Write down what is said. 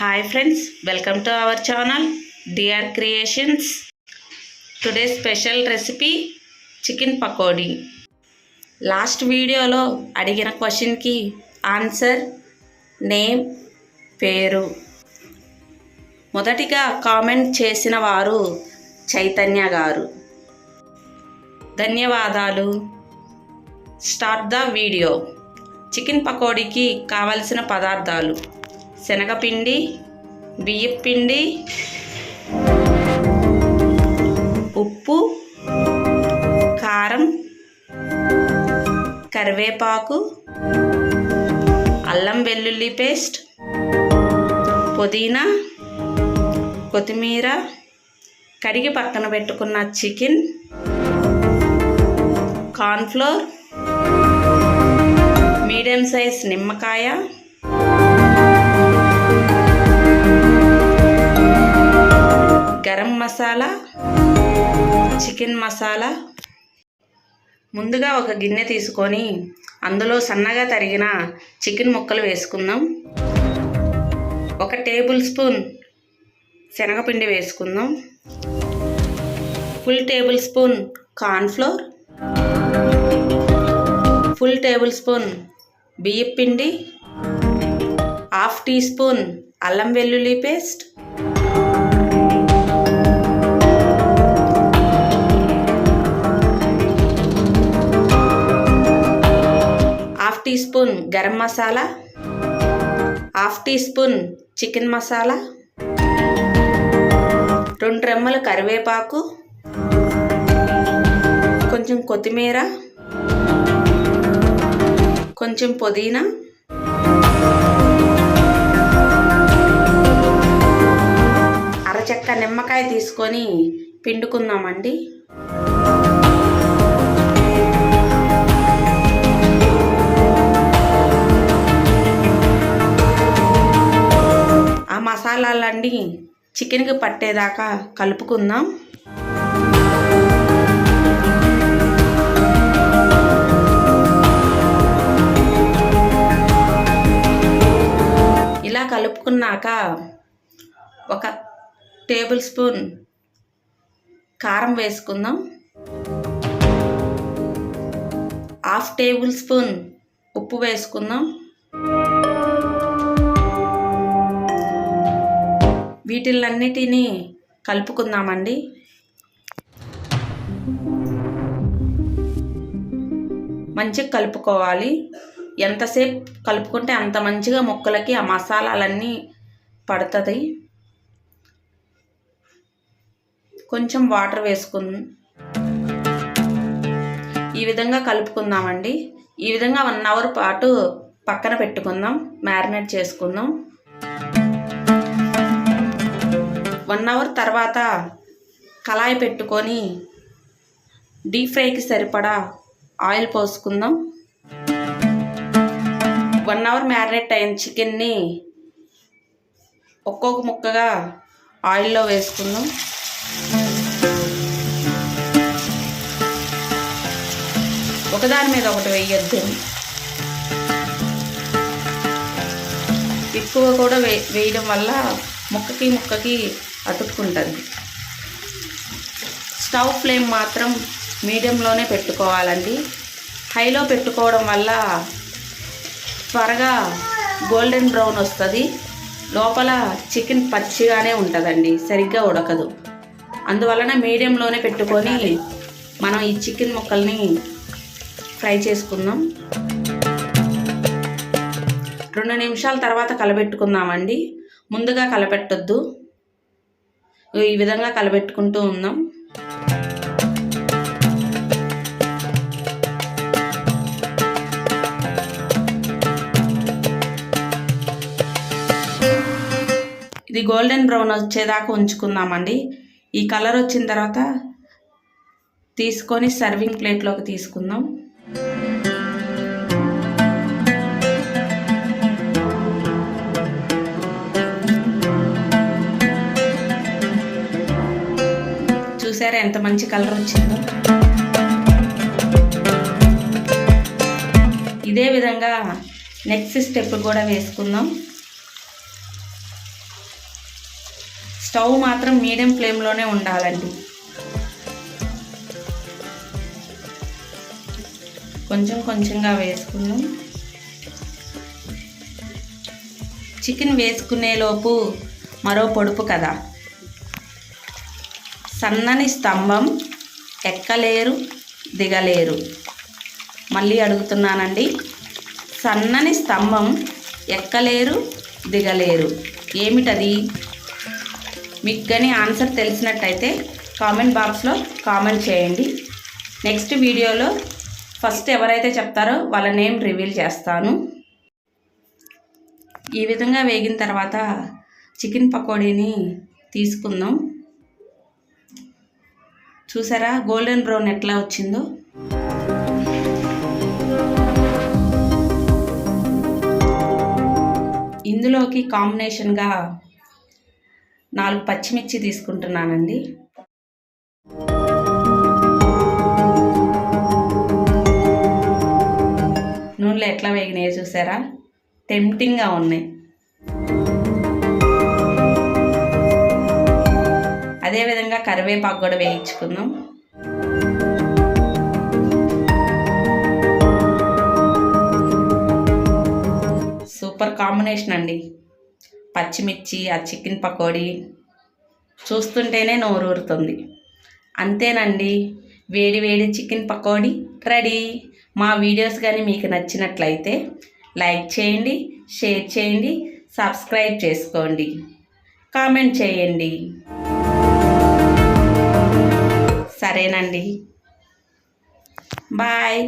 Hi friends welcome to our channel DR creations today special recipe chicken pakodi last వీడియోలో అడిగిన క్వశ్చన్కి answer name పేరు. మొదటిగా comment చేసిన వారు చైతన్య గారు. ధన్యవాదాలు. స్టార్ట్ ద వీడియో చికెన్ పకోడీకి కావలసిన పదార్థాలు. శనగపిండి బియ్యపిండి ఉప్పు కారం కరివేపాకు అల్లం వెల్లుల్లి పేస్ట్ పుదీనా కొత్తిమీర కడిగి పక్కన పెట్టుకున్న చికెన్ కార్న్ఫ్లోర్ మీడియం సైజ్ నిమ్మకాయ గరం మసాలా చికెన్ మసాలా. ముందుగా ఒక గిన్నె తీసుకొని అందులో సన్నగా తరిగిన చికెన్ ముక్కలు వేసుకుందాం. ఒక టేబుల్ స్పూన్ శనగపిండి వేసుకుందాం. Full table spoon cornflour. Full table spoon బియ్యపిండి. హాఫ్ టీ స్పూన్ అల్లం వెల్లుల్లి paste. Spoon garam masala half tea spoon chicken masala రెండు రెమ్మల కరివేపాకు కొంచెం కొత్తిమీర కొంచెం పుదీనా అరచెక్క నిమ్మకాయ తీసుకొని పిండుకుందామండి. దండి చికెన్కి పట్టేదాకా కలుపుకుందాం. ఇలా కలుపుకున్నాక ఒక టేబుల్ స్పూన్ కారం వేసుకుందాం. హాఫ్ టేబుల్ స్పూన్ ఉప్పు వేసుకుందాం. వీటిలన్నిటినీ కలుపుకుందామండి. మంచిగా కలుపుకోవాలి. ఎంతసేపు కలుపుకుంటే అంత మంచిగా ముక్కలకి ఆ మసాలాలన్నీ పడుతుంది. కొంచెం వాటర్ వేసుకుందాం ఈ విధంగా కలుపుకుందామండి. ఈ విధంగా వన్ అవర్ పాటు పక్కన పెట్టుకుందాం. మ్యారినేట్ చేసుకుందాం. వన్ అవర్ తర్వాత కళాయి పెట్టుకొని డీప్ ఫ్రైకి సరిపడా ఆయిల్ పోసుకుందాం. వన్ అవర్ మ్యారినేట్ అయిన చికెన్ని ఒక్కొక్క ముక్కగా ఆయిల్లో వేసుకుందాం. ఒకదాని మీద ఒకటి వేయొద్దు. ఎక్కువ కూడా వే వేయడం వల్ల ముక్కకి ముక్కకి అతుక్కుంటుంది. స్టవ్ ఫ్లేమ్ మాత్రం మీడియంలోనే పెట్టుకోవాలండి. హైలో పెట్టుకోవడం వల్ల త్వరగా గోల్డెన్ బ్రౌన్ వస్తుంది. లోపల చికెన్ పచ్చిగానే ఉంటుందండి సరిగ్గా ఉడకదు. అందువలన మీడియంలోనే పెట్టుకొని మనం ఈ చికెన్ ముక్కల్ని ఫ్రై చేసుకుందాం. రెండు నిమిషాల తర్వాత కలబెట్టుకుందామండి. ముందుగా కలపెట్టొద్దు. ఈ విధంగా కలబెట్టుకుంటూ ఉందాం. ఇది గోల్డెన్ బ్రౌన్ వచ్చేదాకా ఉంచుకుందామండి. ఈ కలర్ వచ్చిన తర్వాత తీసుకొని సర్వింగ్ ప్లేట్లోకి తీసుకుందాం. చూసారా ఎంత మంచి కలర్ వచ్చిందో? ఇదే విధంగా నెక్స్ట్ స్టెప్ కూడా వేసుకుందాం. స్టవ్ మాత్రం మీడియం ఫ్లేమ్లోనే ఉండాలండి. కొంచెం కొంచెంగా వేసుకుందాం. చికెన్ వేసుకునేలోపు మరో పొడుపు కదా. సన్నని స్తంభం ఎక్కలేరు దిగలేరు. మళ్ళీ అడుగుతున్నానండి. సన్నని స్తంభం ఎక్కలేరు దిగలేరు. ఏమిటది? మీకు కానీ ఆన్సర్ తెలిసినట్టయితే కామెంట్ బాక్స్లో కామెంట్ చేయండి. నెక్స్ట్ వీడియోలో ఫస్ట్ ఎవరైతే చెప్తారో వాళ్ళ నేమ్ రివీల్ చేస్తాను. ఈ విధంగా వేగిన తర్వాత చికెన్ పకోడీని తీసుకుందాం. చూసారా? గోల్డెన్ బ్రౌన్ ఎట్లా వచ్చిందో? ఇందులోకి కాంబినేషన్గా నాలుగు పచ్చిమిర్చి తీసుకుంటున్నానండి. నూనెలో ఎట్లా వేగినాయో చూసారా? టెంప్టింగ్గా ఉన్నాయి. అదేవిధంగా కరివేపాకు కూడా వేయించుకుందాం. సూపర్ కాంబినేషన్ అండి. పచ్చిమిర్చి ఆ చికెన్ పకోడీ చూస్తుంటేనే నోరూరుతుంది. అంతేనండి. వేడి వేడి చికెన్ పకోడీ రెడీ. మా వీడియోస్ కానీ మీకు నచ్చినట్లయితే లైక్ చేయండి షేర్ చేయండి సబ్స్క్రైబ్ చేసుకోండి. కామెంట్ చేయండి. సరేనండి. బాయ్.